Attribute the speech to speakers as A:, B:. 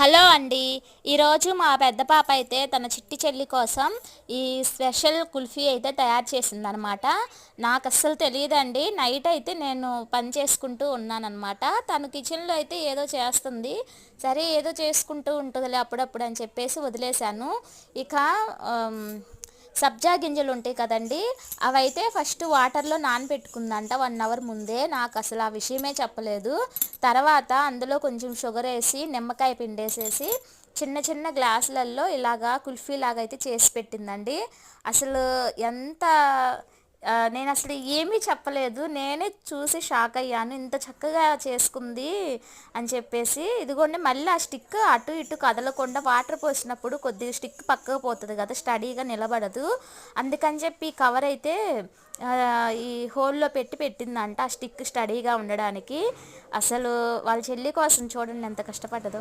A: Hello అండి. ఈరోజు మా పెద్ద పాప అయితే తన చిట్టి చెల్లి కోసం ఈ స్పెషల్ కుల్ఫీ అయితే తయారు చేసిందనమాట. నాకు అస్సలు తెలియదండి. నైట్ అయితే నేను పని చేసుకుంటూ ఉన్నానన్నమాట తను కిచెన్లో అయితే ఏదో చేస్తుంది. సరే ఏదో చేసుకుంటూ ఉంటుందిలే అప్పుడప్పుడు అని చెప్పేసి వదిలేశాను. ఇక సబ్జా గింజలు ఉంటాయి కదండి అవైతే ఫస్ట్ వాటర్లో నానబెట్టుకుందంట వన్ అవర్ ముందే. నాకు అసలు ఆ విషయమే చెప్పలేదు. తర్వాత అందులో కొంచెం షుగర్ వేసి నిమ్మకాయ పిండేసేసి చిన్న చిన్న గ్లాసులలో ఇలాగా కుల్ఫీ లాగా అయితే చేసి పెట్టిందండి. అసలు ఎంత నేను అసలు ఏమీ చెప్పలేదు. నేనే చూసి షాక్ అయ్యాను. ఇంత చక్కగా చేసుకుంది అని చెప్పేసి ఇదిగోండి మళ్ళీ ఆ స్టిక్ అటు ఇటు కదలకుండా వాటర్ పోసినప్పుడు కొద్దిగా స్టిక్ పక్కకు పోతుంది కదా స్టడీగా నిలబడదు. అందుకని చెప్పి ఈ కవర్ అయితే ఈ హోల్లో పెట్టి పెట్టిందంట ఆ స్టిక్ స్టడీగా ఉండడానికి. అసలు వాళ్ళ చెల్లి కోసం చూడండి ఎంత కష్టపడ్డదో.